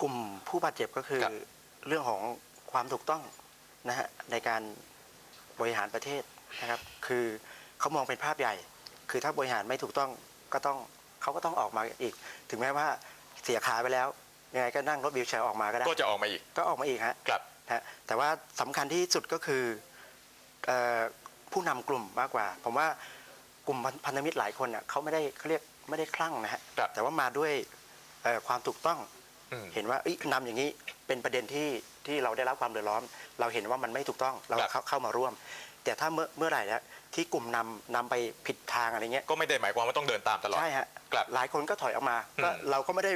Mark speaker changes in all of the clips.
Speaker 1: กลุ่มผู้บาดเจ็บก็คือ
Speaker 2: ครับ
Speaker 1: เรื่องของความถูกต้องนะฮะในการบริหารประเทศนะครับ คือเขามองเป็นภาพใหญ่ คือถ้าบริหารไม่ถูกต้องก็ต้องเขาก็ต้องออกมาอีก ถึงแม้ว่าเสียขาไปแล้วยังไงก็นั่งรถวิวแชร์ออกมาก็ได้
Speaker 2: ก็จะออกมาอีก
Speaker 1: ก็ออกมาอีกฮะ
Speaker 2: ครับ
Speaker 1: นะฮะแต่ว่าสำคัญที่สุดก็คือเออผู้นำกลุ่มมากกว่า ผมว่ากลุ่มพันธมิตรหลายคนน่ะเขาไม่ได้เขาเรียกไม่ได้คลั่งนะฮะ
Speaker 2: ครับ
Speaker 1: แต่ว่ามาด้วยเอ่อความถูกต้อง
Speaker 2: อืม
Speaker 1: เห็นว่าเอ้ยนำอย่างนี้เป็นประเด็นที่ที่เราได้รับความเดือดร้อน เราเห็นว่ามันไม่ถูกต้องเรา
Speaker 2: ครับ
Speaker 1: เข้าเข้ามาร่วม แต่ถ้าเมื่อเมื่อไหร่แล้วที่กลุ่มนำนำไปผิดทางอะไรเงี้ย
Speaker 2: ก็ไม่ได้หมายความว่าต้องเดินตามตลอด
Speaker 1: ใช่ฮะ
Speaker 2: ครับ
Speaker 1: หลายคนก็ถอยออกมา
Speaker 2: อืม
Speaker 1: ก็เราก็ไม่ได้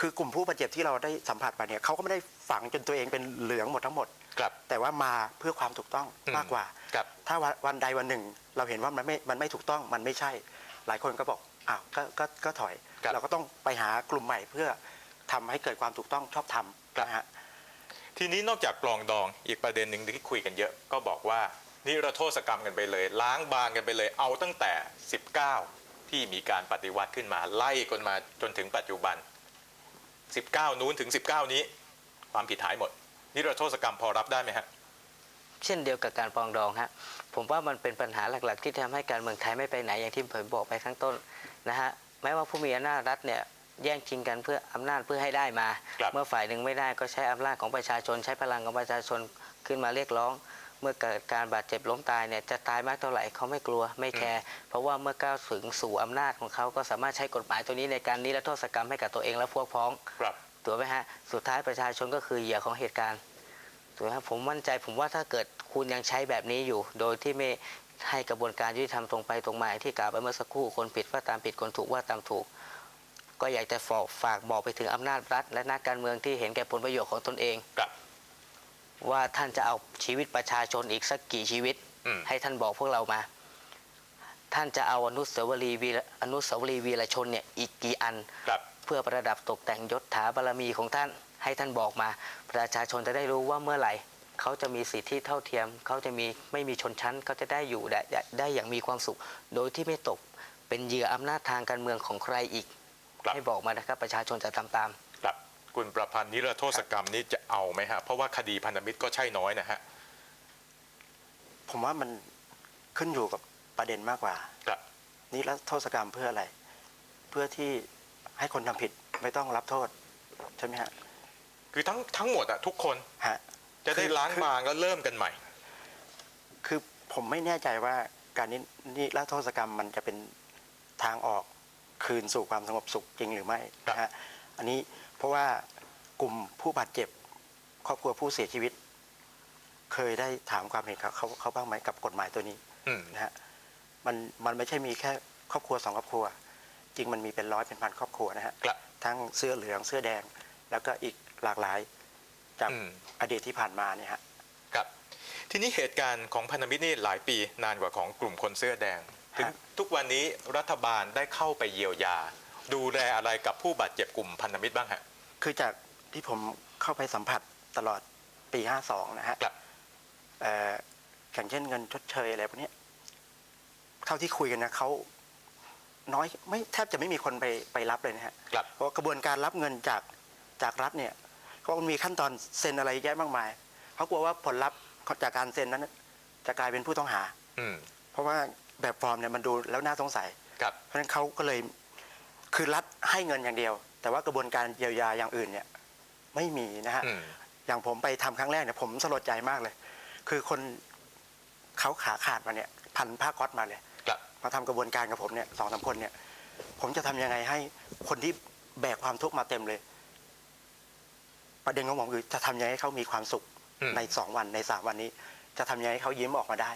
Speaker 1: คือกลุ่มผู้บาดเจ็บที่เราได้สัมผัสไปเนี่ยเขาก็ไม่ได้ฝังจนตัวเองเป็นเหลืองหมดทั้งหมด
Speaker 2: ครับ
Speaker 1: แต่ว่ามาเพื่อความถูกต้อง
Speaker 2: อืม
Speaker 1: มากกว่า
Speaker 2: ครับ
Speaker 1: ถ้าวันวันใดวันหนึ่ง เราเห็นว่ามันไม่มันไม่ถูกต้องมันไม่ใช่ หลายคนก็บอกอ้าวก็ก็ก็ถอย
Speaker 2: ครับ
Speaker 1: เราก็ต้องไปหากลุ่มใหม่เพื่อ ทำให้เกิดความถูกต้องชอบธรรม
Speaker 2: ครับ
Speaker 1: นะฮะ
Speaker 2: ทีนี้นอกจากปลองดองอีกประเด็นหนึ่งที่คุยกันเยอะก็บอกว่านี่ระโทษกรรมกันไปเลย ล้างบางกันไปเลยเอาตั้งแต่ 19 ที่มีการปฏิวัติขึ้นมาไล่กันมาจนถึงปัจจุบัน 19 นู้นถึง 19 นี้ ความผิดหายหมดนี่ระโทษกรรมพอรับได้ไหมฮะ
Speaker 3: เช่นเดียวกับการปรองดองฮะผมว่ามันเป็นปัญหาหลัก ๆ ที่ทำให้การเมืองไทยไม่ไปไหนอย่างที่ผมบอกไปข้างต้นนะฮะแม้ว่าผู้มีอำนาจรัฐเนี่ย แย่งชิงกันเพื่ออำนาจเพื่อให้ได้มา
Speaker 2: ครับ
Speaker 3: เมื่อฝ่ายหนึ่งไม่ได้ก็ใช้อำนาจของประชาชน ใช้พลังของประชาชนขึ้นมาเรียกร้อง เมื่อเกิดการบาดเจ็บล้มตายเนี่ยจะตายมากเท่าไหร่เขาไม่กลัวไม่แคร์เพราะว่าเมื่อก้าวถึงสู่อำนาจของเขาก็สามารถใช้กฎหมายตัวนี้ในการนิรโทษกรรมให้กับตัวเองและพวกพ้อง
Speaker 2: ครับ
Speaker 3: ถูกไหมฮะ สุดท้ายประชาชนก็คือเหยื่อของเหตุการณ์ถูกไหมครับผมมั่นใจผมว่าถ้าเกิดคุณยังใช้แบบนี้อยู่ โดยที่ไม่ให้กระบวนการยุติธรรมตรงไปตรงมาอย่างที่กล่าวไปเมื่อสักครู่คนผิดว่าตามผิดคนถูกว่าตามถูก ก็อยากจะฝากฝากบอกไปถึงอำนาจรัฐ และนักการเมืองที่เห็นแก่ผลประโยชน์ของตนเอง
Speaker 2: ครับ
Speaker 3: ว่าท่านจะเอาชีวิตประชาชนอีกสักกี่ชีวิต
Speaker 2: อืม
Speaker 3: ให้ท่านบอกพวกเรามา ท่านจะเอาอนุสาวรีย์วีรอนุสาวรีย์วีรชนเนี่ยอีกกี่อัน
Speaker 2: ครับ
Speaker 3: เพื่อประดับตกแต่งยศถาบารมีของท่านให้ท่านบอกมา ประชาชนจะได้รู้ว่าเมื่อไหร่ เขาจะมีสิทธิเท่าเทียม เขาจะมีไม่มีชนชั้น เขาจะได้อยู่ได้ได้ได้อย่างมีความสุข โดยที่ไม่ตกเป็นเหยื่ออำนาจทางการเมืองของใครอีก
Speaker 2: ครับ
Speaker 3: ให้บอกมานะครับประชาชนจะทำตาม
Speaker 2: ครับคุณประพันธ์นิรโทษกรรมนี่จะเอาไหมฮะ เพราะว่าคดีพันธมิตรก็ใช่น้อยนะฮะ
Speaker 1: ผมว่ามันขึ้นอยู่กับประเด็นมากกว่า
Speaker 2: ครับ
Speaker 1: นี่แล้วโทษกรรมเพื่ออะไร เพื่อที่ให้คนทำผิดไม่ต้องรับโทษ ใช่ไหมฮะ
Speaker 2: คือทั้งทั้งหมดอะทุกคน
Speaker 1: ฮะ
Speaker 2: จะได้
Speaker 1: คือ
Speaker 2: ล้างบางแล้วเริ่มกันใหม่
Speaker 1: คือผมไม่แน่ใจว่าการนี้นี่ละโทษกรรมมันจะเป็นทางออก คืนสู่ความสงบสุขจริงหรือไม่
Speaker 2: ครับ
Speaker 1: นะฮะอันนี้เพราะว่ากลุ่มผู้บาดเจ็บ ครอบครัวผู้เสียชีวิต เคยได้ถามความเห็นเขาเขาเขาบ้างไหมกับกฎหมายตัวนี้
Speaker 2: อืม
Speaker 1: นะฮะมันมันไม่ใช่มีแค่ครอบครัวสองครอบครัว จริงมันมีเป็นร้อยเป็นพันครอบครัวนะฮะ
Speaker 2: ครับ
Speaker 1: ทั้งเสื้อเหลืองเสื้อแดง แล้วก็อีกหลากหลายจาก
Speaker 2: อืม
Speaker 1: อดีตที่ผ่านมาเนี่ยฮะ
Speaker 2: ครับทีนี้เหตุการณ์ของพันธมิตรนี่หลายปีนานกว่าของกลุ่มคนเสื้อแดง ถึง
Speaker 1: ฮะ
Speaker 2: ทุกวันนี้รัฐบาลได้เข้าไปเยียวยา ดูแลอะไรกับผู้บาดเจ็บกลุ่มพันธมิตรบ้างฮะ
Speaker 1: คือจากที่ผมเข้าไปสัมผัสตลอดปี 52 นะฮะ
Speaker 2: ครับ
Speaker 1: เอ่ออย่างเช่นเงินชดเชยอะไรพวกเนี้ยเท่าที่คุยกันนะเขาน้อยไม่แทบจะไม่มีคนไปไปรับเลยนะฮะ
Speaker 2: ครับ
Speaker 1: เพราะกระบวนการรับเงินจากจากรัฐเนี่ยเขามันมีขั้นตอนเซ็นอะไรเยอะแยะมากมายเขากลัวว่าผลลัพธ์จากการเซ็นนั้น จะกลายเป็นผู้ต้องหา
Speaker 2: อืม
Speaker 1: เพราะว่า แบบฟอร์มเนี่ยมันดูแล้วน่าสงสัย
Speaker 2: ครับ
Speaker 1: เพราะฉะนั้นเขาก็เลยคือรัฐให้เงินอย่างเดียว แต่ว่ากระบวนการเยียวยาอย่างอื่นเนี่ยไม่มีนะฮะ
Speaker 2: อืม
Speaker 1: อย่างผมไปทำครั้งแรกเนี่ยผมสลดใจมากเลย คือคนเขาขาขาดมาเนี่ยพันผ้าก๊อตมาเลย
Speaker 2: ครับ
Speaker 1: มาทำกระบวนการกับผมเนี่ยสองสามคนเนี่ย ผมจะทำยังไงให้คนที่แบกความทุกข์มาเต็มเลย ประเด็นของผมคือจะทำยังไงให้เขามีความสุข
Speaker 2: อืม
Speaker 1: ในสองวันในสามวันนี้ จะทำยังไงให้เขายิ้มออกมาได้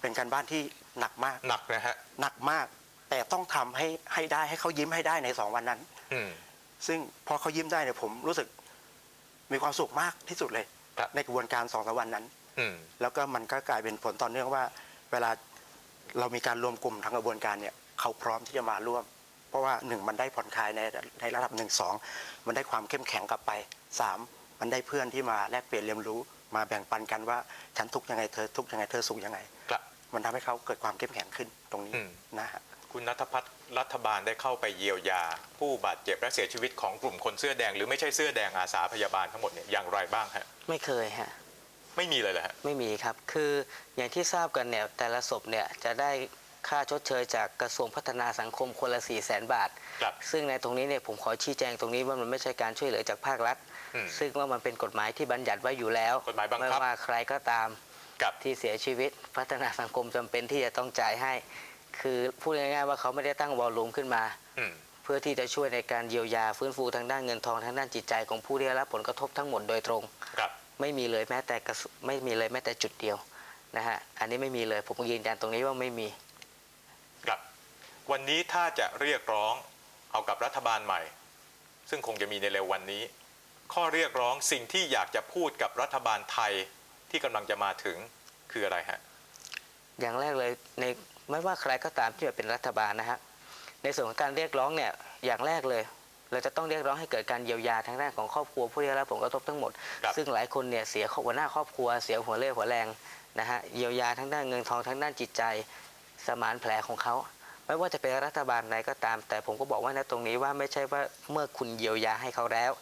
Speaker 1: เป็นการบ้านที่หนักมาก
Speaker 2: หนักนะฮะ
Speaker 1: หนักมาก แต่ต้องทำให้ให้ได้ให้เขายิ้มให้ได้ในสองวันนั้น
Speaker 2: อืม
Speaker 1: ซึ่งพอเขายิ้มได้เนี่ยผมรู้สึกมีความสุขมากที่สุดเลย
Speaker 2: ครับ
Speaker 1: ในกระบวนการสองสามวันนั้น
Speaker 2: อืม
Speaker 1: แล้วก็มันก็กลายเป็นผลต่อเนื่องว่า เวลาเรามีการรวมกลุ่มทางกระบวนการเนี่ยเขาพร้อมที่จะมาร่วม เพราะว่าหนึ่งมันได้ผ่อนคลายในในระดับหนึ่งสองมันได้ความเข้มแข็งกลับไปสามมันได้เพื่อนที่มาแลกเปลี่ยนเรียนรู้ มาแบ่งปันกันว่าฉันทุกข์ยังไงเธอทุกข์ยังไงเธอสุขยังไง
Speaker 2: ครับ
Speaker 1: มันทำให้เขาเกิดความเข้มแข็งขึ้นตรงนี้
Speaker 2: อืม
Speaker 1: นะฮะ
Speaker 2: คุณนัทพัฒน์รัฐบาลได้เข้าไปเยียวยา ผู้บาดเจ็บและเสียชีวิตของกลุ่มคนเสื้อแดง หรือไม่ใช่เสื้อแดงอาสาพยาบาลทั้งหมดเนี่ยอย่างไรบ้างฮะ
Speaker 3: ไม่เคยฮะ
Speaker 2: ไม่มีเลยเหรอฮะ
Speaker 3: ไม่มีครับ คืออย่างที่ทราบกันเนี่ยแต่ละศพเนี่ยจะได้ค่าชดเชยจากกระทรวงพัฒนาสังคมคนละ4 0 0 0 0 0 บาท
Speaker 2: ครับ
Speaker 3: ซึ่งในตรงนี้เนี่ยผมขอชี้แจงตรงนี้ว่ามันไม่ใช่การช่วยเหลือจากภาครัฐ
Speaker 2: อืม
Speaker 3: ซึ่งว่ามันเป็นกฎหมายที่บัญญัติไว้อยู่แล้ว
Speaker 2: กฎหมายบังคับ
Speaker 3: ไม่ว่าใครก็ตาม
Speaker 2: กับ
Speaker 3: ที่เสียชีวิต พัฒนาสังคมจำเป็นที่จะต้องจ่ายให้ คือพูดง่ายๆว่าเขาไม่ได้ตั้งวอลลุ่มขึ้นมา
Speaker 2: อืม
Speaker 3: เพื่อที่จะช่วยในการเยียวยาฟื้นฟูทางด้านเงินทองทางด้านจิตใจของผู้ที่ได้รับผลกระทบทั้งหมดโดยตรง
Speaker 2: ครับ
Speaker 3: ไม่มีเลยแม้แต่กระสุไม่มีเลยแม้แต่จุดเดียวนะฮะอันนี้ไม่มีเลยผมยืนยันตรงนี้ว่าไม่มี
Speaker 2: ครับ วันนี้ถ้าจะเรียกร้องเอากับรัฐบาลใหม่ ซึ่งคงจะมีในเร็ววันนี้ ข้อเรียกร้องสิ่งที่อยากจะพูดกับรัฐบาลไทยที่กำลังจะมาถึงคืออะไรฮะ
Speaker 3: อย่างแรกเลยในไม่ว่าใครก็ตามที่จะเป็นรัฐบาลนะฮะในส่วนของการเรียกร้องเนี่ยอย่างแรกเลย เราจะต้องเรียกร้องให้เกิดการเยียวยาทางด้านของครอบครัวผู้ได้รับผลกระทบทั้งหมด
Speaker 2: ครับ
Speaker 3: ซึ่งหลายคนเนี่ยเสียหัวหน้าครอบครัวเสียหัวเรี่ยวหัวแรงนะฮะเยียวยาทั้งด้านเงินทองทั้งด้านจิตใจ สมานแผลของเขา ไม่ว่าจะเป็นรัฐบาลใดก็ตาม แต่ผมก็บอกว่าณตรงนี้ว่าไม่ใช่ว่าเมื่อคุณเยียวยาให้เขาแล้ว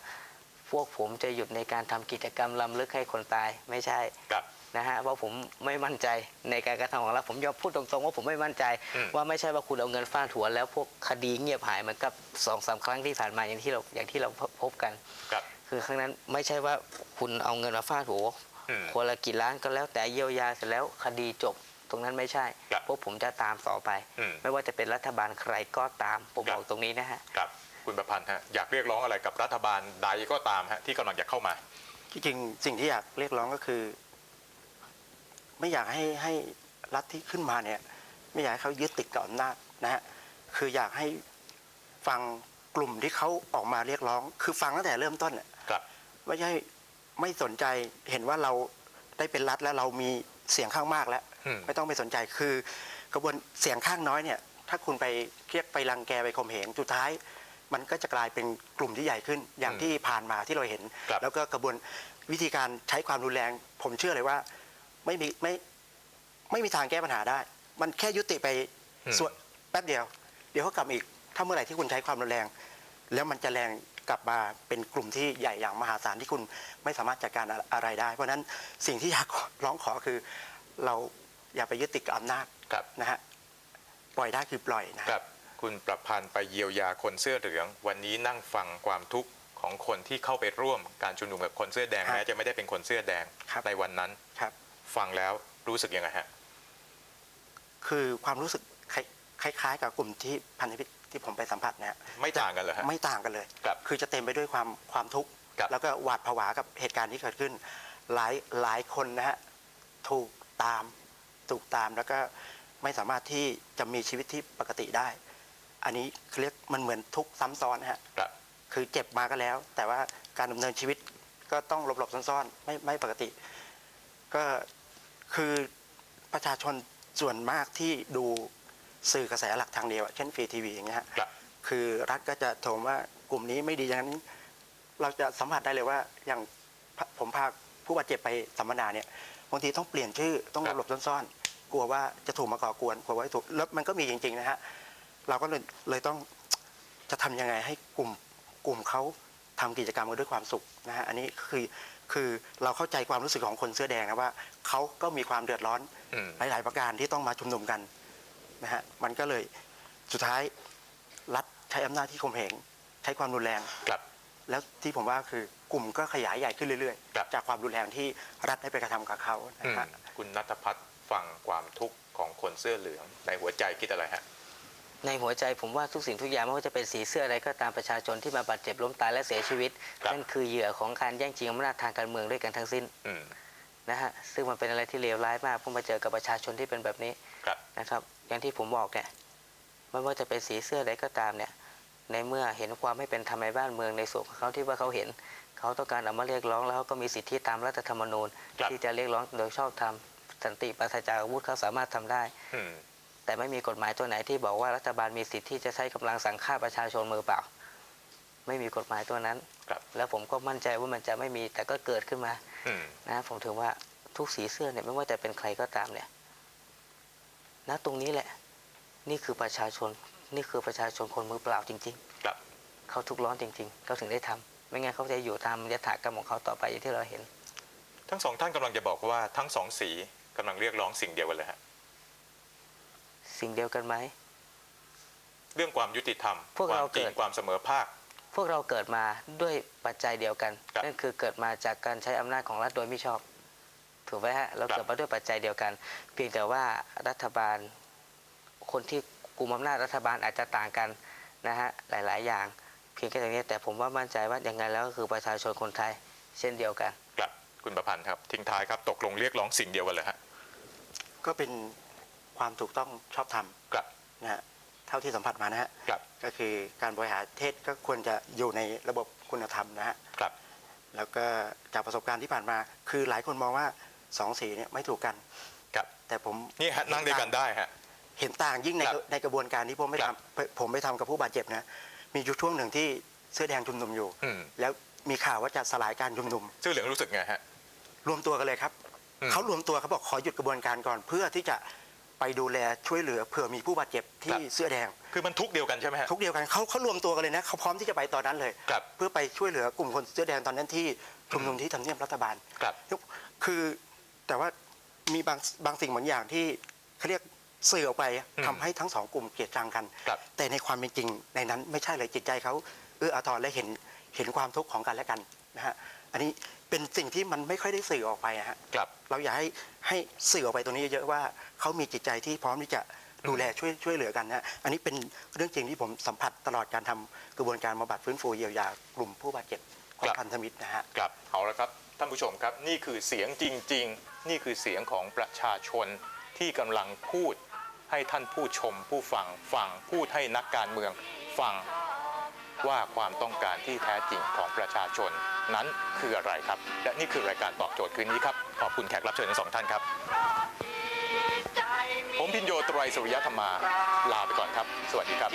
Speaker 3: พวกผมจะหยุดในการทำกิจกรรมลำลึกให้คนตายไม่ใช่
Speaker 2: ครับ
Speaker 3: นะฮะว่าผมไม่มั่นใจในการกระทำของเราผมยอมพูดตรงๆว่าผมไม่มั่นใจ
Speaker 2: อืม
Speaker 3: ว่าไม่ใช่ว่าคุณเอาเงินฟาดหัวแล้วพวกคดีเงียบหายเหมือนกับสองสามครั้งที่ผ่านมาอย่างที่เราอย่างที่เราพบกัน
Speaker 2: ครับ
Speaker 3: คือครั้งนั้นไม่ใช่ว่าคุณเอาเงินมาฟาดหัว
Speaker 2: อืม
Speaker 3: คนละกี่ล้านก็แล้วแต่เยียวยาเสร็จแล้วคดีจบตรงนั้นไม่ใช่
Speaker 2: ครับ
Speaker 3: พวกผมจะตามต่อไป
Speaker 2: อืม
Speaker 3: ไม่ว่าจะเป็นรัฐบาลใครก็ตามผม
Speaker 2: ครับ
Speaker 3: บอกตรงนี้นะฮะ
Speaker 2: ครับคุณประพันธ์ฮะอยากเรียกร้องอะไรกับรัฐบาลใดก็ตามฮะที่กำลังจะเข้ามา
Speaker 1: ที่จริงสิ่งที่อยากเรียกร้องก็คือ ไม่อยากให้ให้รัฐที่ขึ้นมาเนี่ย ไม่อยากให้เขายึดติดกับอำนาจนะฮะคืออยากให้ฟังกลุ่มที่เขาออกมาเรียกร้อง คือฟังตั้งแต่เริ่มต้นน่ะ
Speaker 2: ครับ
Speaker 1: ไม่ใช่ไม่สนใจเห็นว่าเราได้เป็นรัฐแล้วเรามีเสียงข้างมากแล้ว
Speaker 2: อืม
Speaker 1: ไม่ต้องไปสนใจคือกระบวนเสียงข้างน้อยเนี่ย ถ้าคุณไปเครียกไปรังแกไปข่มเหงสุดท้าย มันก็จะกลายเป็นกลุ่มที่ใหญ่ขึ้นอย่าง
Speaker 2: อืม
Speaker 1: ที่ผ่านมาที่เราเห็น
Speaker 2: ครับ
Speaker 1: แล้วก็กระบวนวิธีการใช้ความรุนแรง ผมเชื่อเลยว่าไม่มีไม่ไม่มีทางแก้ปัญหาได้ มันแค่ยุติไปส่วนแป๊บเดียว เดี๋ยวเขากลับมาอีก ถ้าเมื่อไหร่ที่คุณใช้ความรุนแรง แล้วมันจะแรงกลับมาเป็นกลุ่มที่ใหญ่อย่างมหาศาลที่คุณไม่สามารถจัดการอะไรได้ เพราะฉะนั้นสิ่งที่อยากร้องขอคือเราอย่าไปยึดติดกับอำนาจ
Speaker 2: ครับ
Speaker 1: นะฮะปล่อยได้คือปล่อยนะ
Speaker 2: ครับ คุณประพันธ์ไปเยียวยาคนเสื้อเหลือง วันนี้นั่งฟังความทุกข์ของคนที่เข้าไปร่วมการชุมนุมกับคนเสื้อแดง
Speaker 1: ครับ
Speaker 2: แม้จะไม่ได้เป็นคนเสื้อแดง
Speaker 1: ครับ
Speaker 2: ในวันนั้น
Speaker 1: ครับ
Speaker 2: ฟังแล้วรู้สึกยังไงฮะ
Speaker 1: คือความรู้สึกคล้ายคล้ายๆกับกลุ่มที่พันธมิตรที่ผมไปสัมผัสนะฮะ
Speaker 2: ไม่ต่างกันเหรอฮะ
Speaker 1: ไม่ต่างกันเลย
Speaker 2: ครับ
Speaker 1: คือจะเต็มไปด้วยความความทุกข์
Speaker 2: ครับ
Speaker 1: แล้วก็หวาดผวากับเหตุการณ์ที่เกิดขึ้น หลายหลายคนนะฮะถูกตามถูกตามแล้วก็ไม่สามารถที่จะมีชีวิตที่ปกติได้ อันนี้เขาเรียกมันเหมือนทุกข์ซ้ำซ้อนนะฮะ
Speaker 2: ครับ
Speaker 1: คือเจ็บมาก็แล้ว แต่ว่าการดำเนินชีวิตก็ต้องหลบๆซ่อนๆไม่ไม่ปกติ ก็คือประชาชนส่วนมากที่ดูสื่อกระแสหลักทางเดียวอะเช่นฟรีทีวีอย่างเงี้ยฮะ
Speaker 2: ครับ
Speaker 1: คือรัฐก็จะโถมว่ากลุ่มนี้ไม่ดีอย่างนั้นเราจะสัมผัสได้เลยว่าอย่างพผมพาผู้บาดเจ็บไปสัมมนาเนี่ยบางทีต้องเปลี่ยนชื่อต้อง
Speaker 2: ครับ
Speaker 1: หลบๆซ่อนๆกลัวว่าจะถูกมาก่อกวนกลัวว่าจะถูกแล้วมันก็มีจริงๆนะฮะ เราก็เลยเลยต้องจะทำยังไงให้กลุ่มกลุ่มเขาทำกิจกรรมกันด้วยความสุขนะฮะอันนี้คือคือเราเข้าใจความรู้สึกของคนเสื้อแดงนะว่าเขาก็มีความเดือดร้อน
Speaker 2: อืม
Speaker 1: หลาย ๆ ประการที่ต้องมาชุมนุมกันนะฮะมันก็เลยสุดท้ายรัฐใช้อำนาจที่ข่มเหงใช้ความรุนแรง
Speaker 2: ครับ
Speaker 1: แล้วที่ผมว่าคือกลุ่มก็ขยายใหญ่ขึ้นเรื่อย
Speaker 2: ครับ
Speaker 1: ๆจากความรุนแรงที่รัฐได้ไปกระทำกับเขานะ
Speaker 2: อืม
Speaker 1: ฮะ
Speaker 2: คุณนัทพัฒน์ฟังความทุกข์ของคนเสื้อเหลืองในหัวใจคิดอะไรฮะ
Speaker 3: ในหัวใจผมว่าทุกสิ่งทุกอย่างไม่ว่าจะเป็นสีเสื้ออะไรก็ตามประชาชนที่มาบาดเจ็บล้มตายและเสียชีวิต
Speaker 2: ครับ
Speaker 3: นั่นคือเหยื่อของการแย่งชิงอำนาจทางการเมืองด้วยกันทั้งสิ้น
Speaker 2: อืม
Speaker 3: นะฮะซึ่งมันเป็นอะไรที่เลวร้ายมากเพราะมาเจอกับประชาชนที่เป็นแบบนี้
Speaker 2: ครับ
Speaker 3: นะครับ อย่างที่ผมบอกเนี่ยไม่ว่าจะเป็นสีเสื้อใดก็ตามเนี่ย ในเมื่อเห็นความไม่เป็นธรรมในบ้านเมืองในส่วนของเขาที่ว่าเขาเห็น เขาต้องการเอามาเรียกร้องแล้วเขาก็มีสิทธิตามรัฐธรรมนูญ
Speaker 2: ครับ
Speaker 3: ที่จะเรียกร้องโดยชอบธรรมสันติปราศจากอาวุธเขาสามารถทำได้
Speaker 2: อืม
Speaker 3: แต่ไม่มีกฎหมายตัวไหนที่บอกว่ารัฐบาลมีสิทธิ์ที่จะใช้กำลังสั่งฆ่าประชาชนมือเปล่า ไม่มีกฎหมายตัวนั้น
Speaker 2: ครับ
Speaker 3: แล้วผมก็มั่นใจว่ามันจะไม่มีแต่ก็เกิดขึ้นมา
Speaker 2: อืม
Speaker 3: นะผมถือว่าทุกสีเสื้อเนี่ยไม่ว่าจะเป็นใครก็ตามเนี่ยณตรงนี้แหละ นี่คือประชาชน นี่คือประชาชนคนมือเปล่าจริง
Speaker 2: ครับ
Speaker 3: ๆเขาทุกข์ร้อนจริง ๆเขาถึงได้ทำไม่งั้นเขาจะอยู่ตามยถากรรมของเขาต่อไปอย่างที่เราเห็น
Speaker 2: ทั้งสองท่านกำลังจะบอกว่าทั้งสองสีกำลังเรียกร้องสิ่งเดียวกันเลยฮะ
Speaker 3: สิ่งเดียวกันไหม
Speaker 2: เรื่องความยุติธรรม
Speaker 3: พวก
Speaker 2: ควา
Speaker 3: เรา
Speaker 2: มจริง
Speaker 3: เกิด
Speaker 2: ความเสมอภาค
Speaker 3: พวกเราเกิดมาด้วยปัจจัยเดียวกัน
Speaker 2: ครับ
Speaker 3: นั่นคือเกิดมาจากการใช้อำนาจของรัฐโดยไม่ชอบ ถูกไหมฮะ เรา
Speaker 2: ครับ
Speaker 3: เกิดมาด้วยปัจจัยเดียวกัน เพียงแต่ว่ารัฐบาล คนที่กลุ่มอำนาจรัฐบาลอาจจะต่างกันนะฮะหลาย ๆ อย่าง เพียงแค่ตรงนี้แต่ผมว่ามั่นใจว่ายังไงแล้วก็คือประชาชนคนไทยเช่นเดียวกัน
Speaker 2: ครับคุณประพันธ์ครับทิ้งท้ายครับตกลงเรียกร้องสิ่งเดียวกันเลยฮะ
Speaker 1: ก็เป็น ความถูกต้องชอบธรรม
Speaker 2: ครับ
Speaker 1: นะฮะเท่าที่สัมผัสมานะฮะ
Speaker 2: ครับ
Speaker 1: ก็คือการบริหารประเทศก็ควรจะอยู่ในระบบคุณธรรมนะฮะ
Speaker 2: ครับ
Speaker 1: แล้วก็จากประสบการณ์ที่ผ่านมา คือหลายคนมองว่าสองสีเนี่ยไม่ถูกกัน
Speaker 2: ครับ
Speaker 1: แต่ผม
Speaker 2: นี่ฮะนั่งด้วยกันได้ฮะ
Speaker 1: เห็นต่างยิ่งใน
Speaker 2: ครับ
Speaker 1: ในกระบวนการที่ผมไม่
Speaker 2: ครับ
Speaker 1: ทำผมไม่ทำกับผู้บาดเจ็บนะมีอยู่ช่วงหนึ่งที่เสื้อแดงชุมนุมอยู่
Speaker 2: อืม
Speaker 1: แล้วมีข่าวว่าจะสลายการชุมนุม
Speaker 2: เสื้อเหลืองรู้สึกไงฮะ
Speaker 1: รวมตัวกันเลยครับ
Speaker 2: อืม
Speaker 1: เขารวมตัวเขาบอกขอหยุดกระบวนการก่อน เพื่อที่จะ ไปดูแลช่วยเหลือเผื่อมีผู้บาดเจ็บที่เสื้อแดง
Speaker 2: คือมันทุกข์เดียวกันใช่ไหมฮะ
Speaker 1: ทุกเดียวกันเขาเขารวมตัวกันเลยนะเขาพร้อมที่จะไปตอนนั้นเลย
Speaker 2: ครับ
Speaker 1: เพื่อไปช่วยเหลือกลุ่มคนเสื้อแดงตอนนั้นที่ชุมนุมที่ทำเนียบรัฐบาล
Speaker 2: ครับ
Speaker 1: คือแต่ว่ามีบางบางสิ่งบางอย่างที่เขาเรียกสื่อออกไป
Speaker 2: อืม
Speaker 1: ทำให้ทั้งสองกลุ่มเกลียดชังกัน
Speaker 2: ครับ
Speaker 1: แต่ในความเป็นจริงในนั้นไม่ใช่เลยจิตใจเขาเอื้ออาทรและเห็นเห็นความทุกข์ของกันและกันนะฮะ อันนี้เป็นสิ่งที่มันไม่ค่อยได้สื่อออกไปนะฮะ
Speaker 2: ครับ
Speaker 1: เราอยากให้ให้สื่อออกไปตรงนี้เยอะๆว่าเขามีจิตใจที่พร้อมที่จะดูแลช่วยช่วยเหลือกันนะอันนี้เป็นเรื่องจริงที่ผมสัมผัสตลอดการทำกระบวนการบำบัดฟื้นฟูเยียวยากลุ่มผู้บาดเจ็บของ
Speaker 2: ครับ
Speaker 1: พันธมิตรนะฮะ
Speaker 2: ครับเอาละครับท่านผู้ชมครับนี่คือเสียงจริง ๆ นี่คือเสียงของประชาชนที่กำลังพูดให้ท่านผู้ชม ผู้ฟังฟังพูดให้นักการเมืองฟัง ว่าความต้องการที่แท้จริงของประชาชนนั้นคืออะไรครับ และนี่คือรายการตอบโจทย์คืนนี้ครับขอบคุณแขกรับเชิญทั้งสองท่านครับ ผมพินโยตรยสุริยธรรมาลาไปก่อนครับ สวัสดีครับ